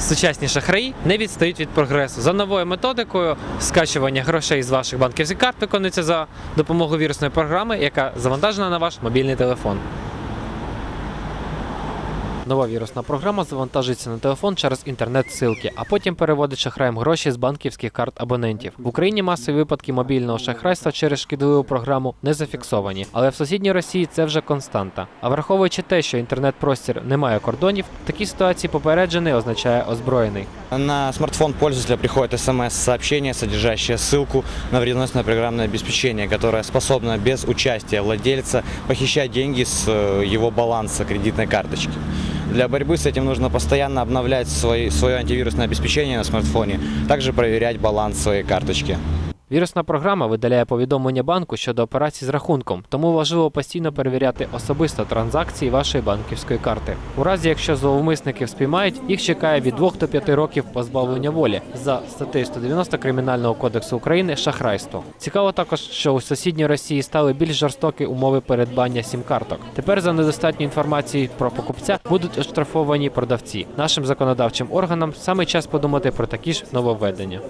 Сучасні шахраї не відстають від прогресу. За новою методикою скачування грошей з ваших банківських карт виконується за допомогою вірусної програми, яка завантажена на ваш мобільний телефон. Нова вірусна програма завантажується на телефон через інтернет-ссылки, а потім переводить шахраям гроші з банківських карт абонентів. В Україні масові випадки мобільного шахрайства через шкідливу програму не зафіксовані, але в сусідній Росії це вже константа. А враховуючи те, що інтернет-простір не має кордонів, в такій ситуації попереджений означає озброєний. На смартфон пользователя приходит смс-сообщение, содержащее ссылку на вредоносное программное обеспечение, которое способно без участия владельца похищать деньги с э, его баланса кредитной карточки. Для борьбы с этим нужно постоянно обновлять свой, свое антивирусное обеспечение на смартфоне, также проверять баланс своей карточки. Вірусна програма видаляє повідомлення банку щодо операцій з рахунком, тому важливо постійно перевіряти особисто транзакції вашої банківської карти. У разі, якщо зловмисників спіймають, їх чекає від 2 до 5 років позбавлення волі за статтею 190 Кримінального кодексу України шахрайство. Цікаво також, що у сусідній Росії стали більш жорстокі умови передбання сім-карток. Тепер за недостатню інформацію про покупця будуть оштрафовані продавці. Нашим законодавчим органам саме час подумати про такі ж нововведення.